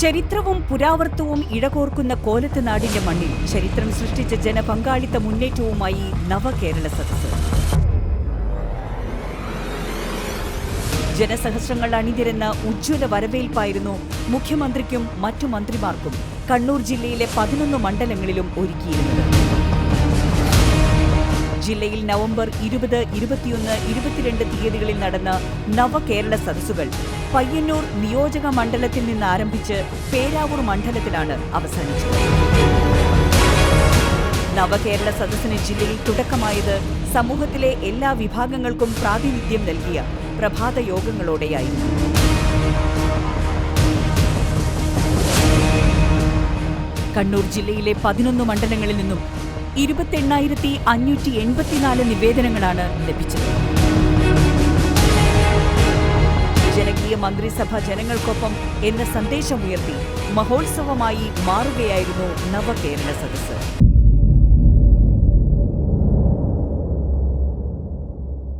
ചരിത്രവും പുരാവർത്തവും ഇഴകോർക്കുന്ന കോലത്ത് നാടിന്റെ മണ്ണിൽ ചരിത്രം സൃഷ്ടിച്ച ജനപങ്കാളിത്ത മുന്നേറ്റവുമായി നവകേരള സദസ് ജനസഹസ്രങ്ങൾ അണിനിരന്ന ഉജ്ജ്വല വരവേൽപ്പായിരുന്നു മുഖ്യമന്ത്രിക്കും മറ്റു മന്ത്രിമാർക്കും കണ്ണൂർ ജില്ലയിലെ പതിനൊന്ന് മണ്ഡലങ്ങളിലും ഒരുക്കിയിരുന്നത്. ജില്ലയിൽ നവംബർ ഇരുപത് ഇരുപത്തിയൊന്ന് ഇരുപത്തിരണ്ട് തീയതികളിൽ നടന്ന നവകേരള സദസ്സുകൾ പയ്യന്നൂർ നിയോജക മണ്ഡലത്തിൽ നിന്ന് ആരംഭിച്ച് പേരാവൂർ മണ്ഡലത്തിലാണ് അവസാനിച്ചത്. നവകേരള സദസ്സിന് ജില്ലയിൽ തുടക്കമായത് സമൂഹത്തിലെ എല്ലാ വിഭാഗങ്ങൾക്കും പ്രാതിനിധ്യം നൽകിയ പ്രഭാത യോഗങ്ങളോടെയായിരുന്നു. കണ്ണൂർ ജില്ലയിലെ പതിനൊന്ന് മണ്ഡലങ്ങളിൽ നിന്നും ഇരുപത്തെണ്ണായിരത്തി അഞ്ഞൂറ്റി എൺപത്തിനാല് നിവേദനങ്ങളാണ് ലഭിച്ചത്. മന്ത്രിസഭ ജനങ്ങൾക്കൊപ്പം എന്ന സന്ദേശം സന്ദേശമുയർത്തി മഹോത്സവമായി മാറുകയായിരുന്നു നവകേരള സദസ്സ്.